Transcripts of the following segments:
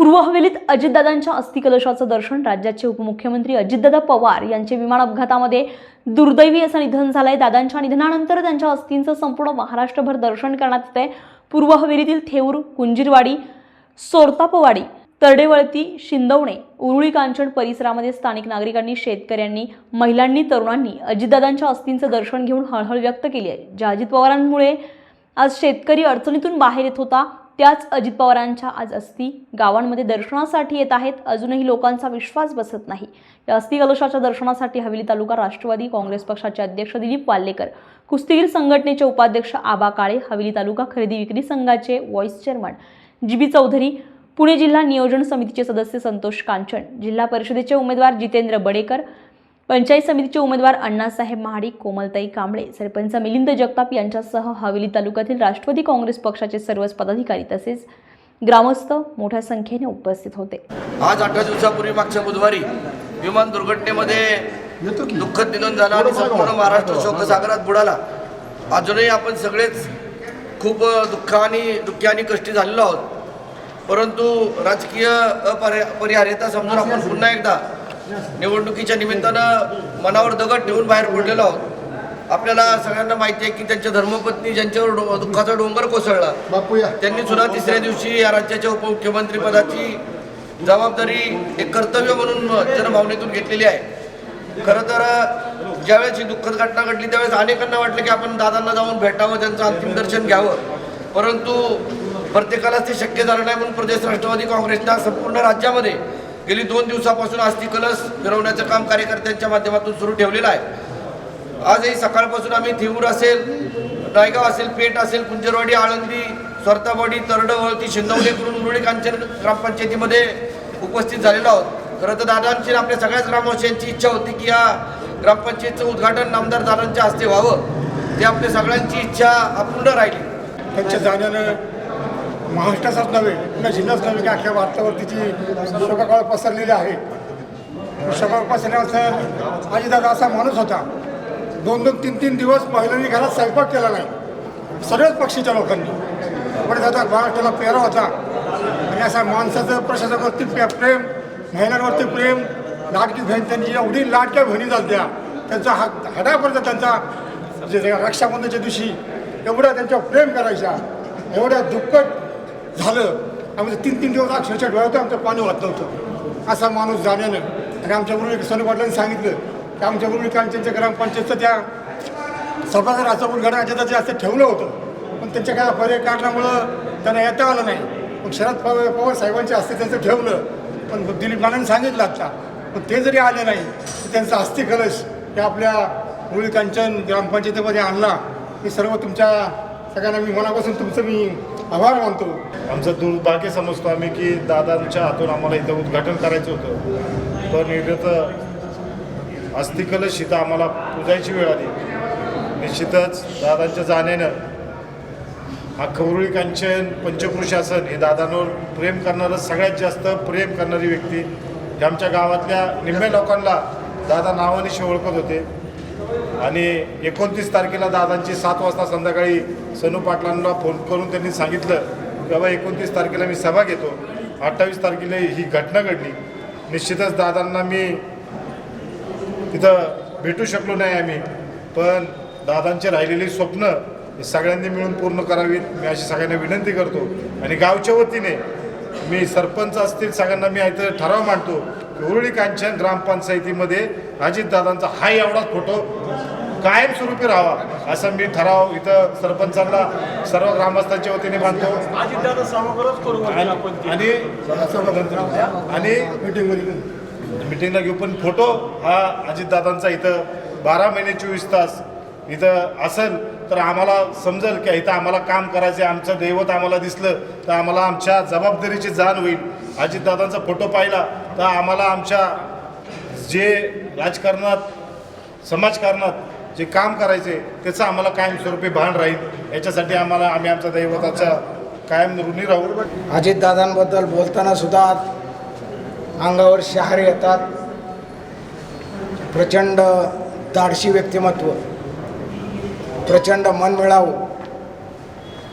पूर्व हवेलीत अजितदादांच्या अस्थिकलशाचं दर्शन राज्याचे उपमुख्यमंत्री अजितदादा पवार यांचे विमान अपघातामध्ये दुर्दैवी असं निधन झालंय. दादांच्या निधनानंतर त्यांच्या अस्थींचं संपूर्ण महाराष्ट्रभर दर्शन करण्यात येत आहे पूर्व हवेलीतील थेऊर कुंजीरवाडी सोरतापवाडी तरडेवळती शिंदवणे उरुळी कांचन परिसरामध्ये स्थानिक नागरिकांनी शेतकऱ्यांनी महिलांनी तरुणांनी अजितदादांच्या अस्थींचं दर्शन घेऊन हळहळ व्यक्त केली आहे. ज्या अजित पवारांमुळे आज शेतकरी अडचणीतून बाहेर येत होता. त्याच अजित पवारांच्या आज अस्थी गावांमध्ये दर्शनासाठी येत आहेत. अजूनही लोकांचा विश्वास बसत नाही. या अस्थी कलशाच्या दर्शनासाठी हवेली तालुका राष्ट्रवादी काँग्रेस पक्षाचे अध्यक्ष दिलीप वाल्लेकर कुस्तीगीर संघटनेचे उपाध्यक्ष आबा काळे हवेली तालुका खरेदी विक्री संघाचे vice chairman G B Chaudhari Pune जिल्हा नियोजन समितीचे सदस्य संतोष कांचन जिल्हा परिषदेचे उमेदवार जितेंद्र बडेकर पंचायत समितीचे उमेदवार अण्णासाहेब महाडिक कोमलताई कांबळे सरपंच मिलिंद जगताप यांच्यासह हवेली तालुक्यातील राष्ट्रवादी काँग्रेस पक्षाचे सर्वच पदाधिकारी तसेच ग्रामस्थ मोठ्या संख्येने उपस्थित होते. आज अठरा दिवसापूर्वी मागच्या बुधवारी विमान दुर्घटनेमध्ये दुःखद निधन झालं आणि संपूर्ण महाराष्ट्र शोकसागरात बुडाला. अजूनही आपण सगळेच खूप दुःख आणि दुःखी आणि कष्टी झालेलो आहोत. परंतु राजकीय अपरि अपरिहार्यता समजून आपण पुन्हा एकदा निवडणुकीच्या निमित्तानं मनावर दगड ठेवून बाहेर पडलेलो आहोत. आपल्याला सगळ्यांना माहिती आहे की त्यांच्या धर्मपत्नी ज्यांच्यावर डो- दुःखाचा डोंगर कोसळला त्यांनी सुद्धा तिसऱ्या दिवशी या राज्याच्या उपमुख्यमंत्रीपदाची जबाबदारी एक कर्तव्य म्हणून जनभावनेतून घेतलेली आहे. खरं तर ज्यावेळेस ही दुःखद घटना घडली त्यावेळेस अनेकांना वाटलं की आपण दादांना जाऊन भेटावं त्यांचं अंतिम दर्शन घ्यावं. परंतु प्रत्येकालाच ते शक्य झालं नाही म्हणून प्रदेश राष्ट्रवादी काँग्रेसच्या संपूर्ण राज्यामध्ये गेली दोन दिवसापासून अस्थि कलश फिरवण्याचं काम कार्यकर्त्यांच्या माध्यमातून सुरू ठेवलेलं आहे. आजही सकाळपासून आम्ही थिऊर असेल नायगाव असेल पेठ असेल कुंजरवाडी आळंदी स्वरतावाडी तरडवळती शिंदवणे करून उरुळी कांचन ग्रामपंचायतीमध्ये उपस्थित झालेलो आहोत. खरं तर दादांची आपल्या सगळ्याच ग्रामवासियांची इच्छा होती की या ग्रामपंचायतीचं उद्घाटन नामदार दादांच्या हस्ते व्हावं. ते आपल्या सगळ्यांची इच्छा अपूर्ण राहिली. त्यांच्या जाण्यानं महाराष्ट्राचाच नव्हे पुन्हा जिल्हाच नव्हे की अख्ख्या भारतावरतीची शोकाकाळ पसरलेली आहे. शोकाळ पसरल्यावर आजीदादा असा माणूस होता दोन दोन तीन तीन दिवस महिलांनी घरात स्वयंपाक केला नाही सगळ्याच पक्षीच्या लोकांनी. पण दादा महाराष्ट्राला पेहरा होता. आणि असा माणसाचं प्रशासनावरती प्रेम महिलांवरती प्रेम लाडकी बहीण त्यांची एवढी लाडक्या बहिणी झाल्या त्यांचा हा हडापर्यंत त्यांचा जे रक्षाबंधनच्या दिवशी एवढ्या त्यांच्यावर प्रेम करायच्या एवढ्या दुप्पट झालं. आम्ही तीन तीन दिवस अक्षरशः डोळ्यात आमचं पाणी वाहत नव्हतं. असा माणूस जाण्यानं. आणि आमच्या गुरु सोनू पाटलांनी सांगितलं की आमच्या कांचनच्या ग्रामपंचायतचं त्या सभागृहाचं उद्घाटन जे असं ठेवलं होतं. पण त्यांच्या काय पर्याय कारणामुळं त्यांना येता आलं नाही. मग शरद पवार पवार साहेबांच्या हस्ते त्यांचं ठेवलं. पण दिलीप नानांनी सांगितलं आता. पण ते जरी आले नाही तर त्यांचा अस्थि कलश हे आपल्या मुळी कांचन ग्रामपंचायतीमध्ये आणला. मी सर्व तुमच्या सगळ्यांना मी मनापासून तुमचं मी आभार मानतो. आमचं दुर्भाग्य समजतो आम्ही की दादांच्या हातून आम्हाला इथं उद्घाटन करायचं होतं. पण इथं अस्थिकलश इथं आम्हाला पुजायची वेळ आली. निश्चितच दादांच्या जाण्यानं हा खवरुळी कांचन पंचकृषासन हे दादांवर प्रेम करणारं सगळ्यात जास्त प्रेम करणारी व्यक्ती. ही आमच्या गावातल्या निम्म्या लोकांना दादा नावानिशी ओळखत होते. आणि एकोणतीस तारखेला दादांची सात वाजता संध्याकाळी सनू पाटलांना फोन करून त्यांनी सांगितलं की बाबा एकोणतीस तारखेला मी सभा घेतो. अठ्ठावीस तारखेला ही घटना घडली. निश्चितच दादांना मी तिथं भेटू शकलो नाही आम्ही. पण दादांचे राहिलेली स्वप्न सगळ्यांनी मिळून पूर्ण करावीत. मी अशी सगळ्यांना विनंती करतो. आणि गावच्या वतीने मी सरपंच असतील सगळ्यांना मी इथं ठराव मांडतो की उरुळी कांचन ग्रामपंचायतीमध्ये अजितदादांचा हा एवढाच फोटो कायमस्वरूपी राहावा असा मी ठराव इथं सरपंचांना सर्व ग्रामस्थांच्या वतीने मानतो. आणि आणि मिटिंगला घेऊ पण फोटो हा अजितदादांचा इथं बारा महिने चोवीस तास इथं असेल तर आम्हाला समजेल की इथं आम्हाला काम करायचं आमचं दैवत आम्हाला दिसलं तर आम्हाला आमच्या जबाबदारीची जाण होईल. अजितदादांचा फोटो पाहिला तर आम्हाला आमच्या जे राजकारणात समाजकारणात जे काम करायचे त्याचं आम्हाला कायमस्वरूपी भान राहील. याच्यासाठी आम्हाला आम्ही आमचा दैवताचा कायम ऋणी राहू. अजितदादांबद्दल बोलताना सुद्धा अंगावर शहार येतात. प्रचंड धाडशी व्यक्तिमत्व प्रचंड मन मिळावं.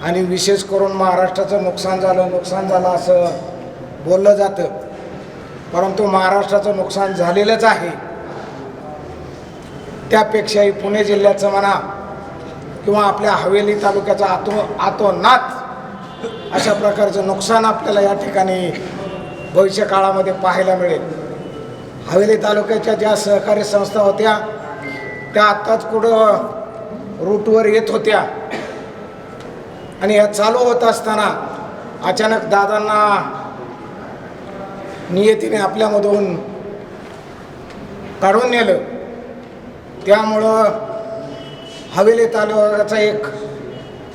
आणि विशेष करून महाराष्ट्राचं नुकसान झालं नुकसान झालं असं बोललं जातं. परंतु महाराष्ट्राचं नुकसान झालेलंच आहे. त्यापेक्षाही पुणे जिल्ह्याचं म्हणा किंवा आपल्या हवेली तालुक्याचा आतो आतोनात अशा प्रकारचं नुकसान आपल्याला या ठिकाणी भविष्य काळामध्ये पाहायला मिळेल. हवेली तालुक्याच्या ज्या सहकारी संस्था होत्या त्या आत्ताच कुठं रूटवर येत होत्या. आणि या चालू होत असताना अचानक दादांना नियतीने आपल्यामधून काढून नेलं. त्यामुळं हवेली तालुक्याचं एक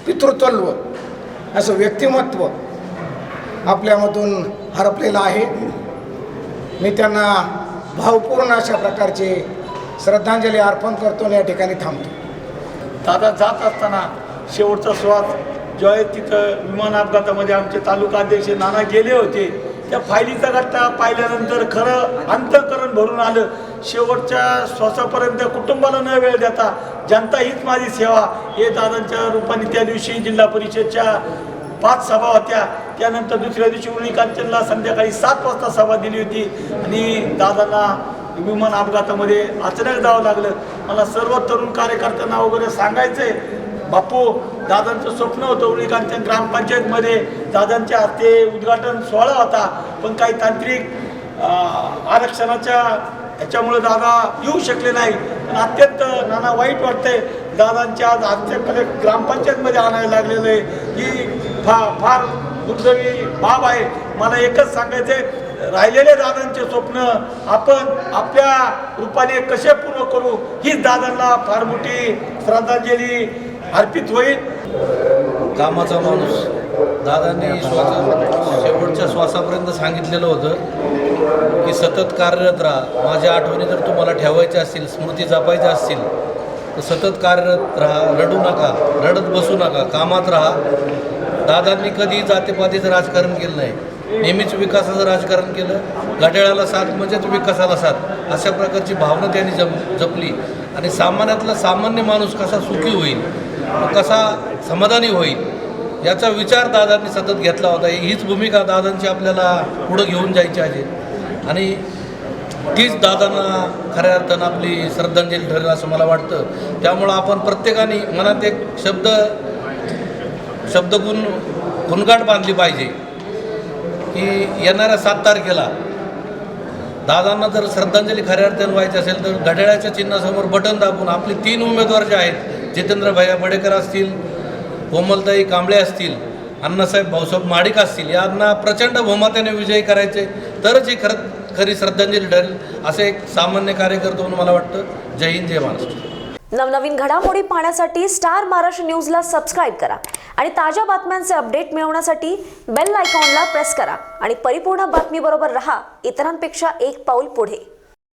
पितृत्व असं व्यक्तिमत्व आपल्यामधून हरपलेलं आहे. मी त्यांना भावपूर्ण अशा प्रकारचे श्रद्धांजली अर्पण करतो आणि या ठिकाणी थांबतो. दादा जात असताना शेवटचा श्वास ज्यावेळेस तिथं विमान अपघातामध्ये आमचे तालुका अध्यक्ष नाना गेले होते. त्या फायलीचा गट्टा पाहिल्यानंतर खरं अंतकरण भरून आलं. शेवटच्या श्वासापर्यंत कुटुंबाला न वेळ देता जनता हीच माझी सेवा. हे दादांच्या रूपाने त्या दिवशी जिल्हा परिषदच्या पाच सभा होत्या. त्यानंतर दुसऱ्या दिवशी उर्णी कांचनला संध्याकाळी सात वाजता सभा दिली होती. आणि दादांना विमान अपघातामध्ये अचानक जावं लागलं. मला सर्व तरुण कार्यकर्त्यांना वगैरे सांगायचंय. बापू दादांचं स्वप्न होतं उलिकांच्या ग्रामपंचायतमध्ये. दादांच्या हस्ते उद्घाटन सोहळा होता पण काही तांत्रिक आरक्षणाच्या ह्याच्यामुळे दादा येऊ शकले नाही. पण अत्यंत नाना वाईट वाटतंय दादांच्या आज आजच्याकडे ग्रामपंचायतमध्ये आणायला लागलेलं आहे. ही फा फार दुर्दैवी बाब आहे. मला एकच सांगायचंय राहिलेले दादांचे स्वप्न आपण आपल्या रूपाने कसे पूर्ण करू हीच दादांना फार मोठी श्रद्धांजली अर्पित होईल. कामाचा माणूस. दादांनी श्वासा शेवटच्या श्वासापर्यंत सांगितलेलं होतं की सतत कार्यरत राहा. माझ्या आठवणी जर तुम्हाला ठेवायच्या असतील स्मृती जपायच्या असतील तर सतत कार्यरत राहा रडू नका रडत बसू नका कामात राहा. दादांनी कधी जातीपातीचं राजकारण केलं नाही. नेहमीच विकासाचं राजकारण केलं. घड्याळाला साथ म्हणजेच विकासाला साथ. अशा प्रकारची भावना त्यांनी जप जपली. आणि सामान्यातला सामान्य माणूस कसा सुखी होईल? कसा समाधानी होईल? याचा विचार दादांनी सतत घेतला होता. हीच भूमिका दादांची आपल्याला पुढं घेऊन जायची आहे. आणि तीच दादांना खऱ्या अर्थानं आपली श्रद्धांजली ठरेल असं मला वाटतं. त्यामुळं आपण प्रत्येकाने मनात एक शब्द शब्दगुण गुणगाठ बांधली पाहिजे. की येणाऱ्या सात तारखेला दादांना जर श्रद्धांजली खऱ्या अर्थानं व्हायची असेल तर घड्याळाच्या चिन्हासमोर बटन दाबून आपले तीन उमेदवार जे आहेत जितेंद्र भैया बडेकर असतील कोमलताई कांबळे असतील अण्णासाहेब भाऊसाहेब माडिक असतील यांना प्रचंड बहुमताने विजयी करायचे तरच ही खरं खरी श्रद्धांजली ठरेल असे एक सामान्य कार्यकर्ते म्हणून मला वाटतं. जय हिंद जय महाराष्ट्र. नवनवीन घडामोडी पाहण्यासाठी स्टार महाराष्ट्र न्यूजला सबस्क्राईब करा आणि ताज्या बातम्यांचे अपडेट मिळवण्यासाठी बेल आयकॉनला प्रेस करा आणि परिपूर्ण बातमीबरोबर रहा. इतरांपेक्षा एक पाऊल पुढे.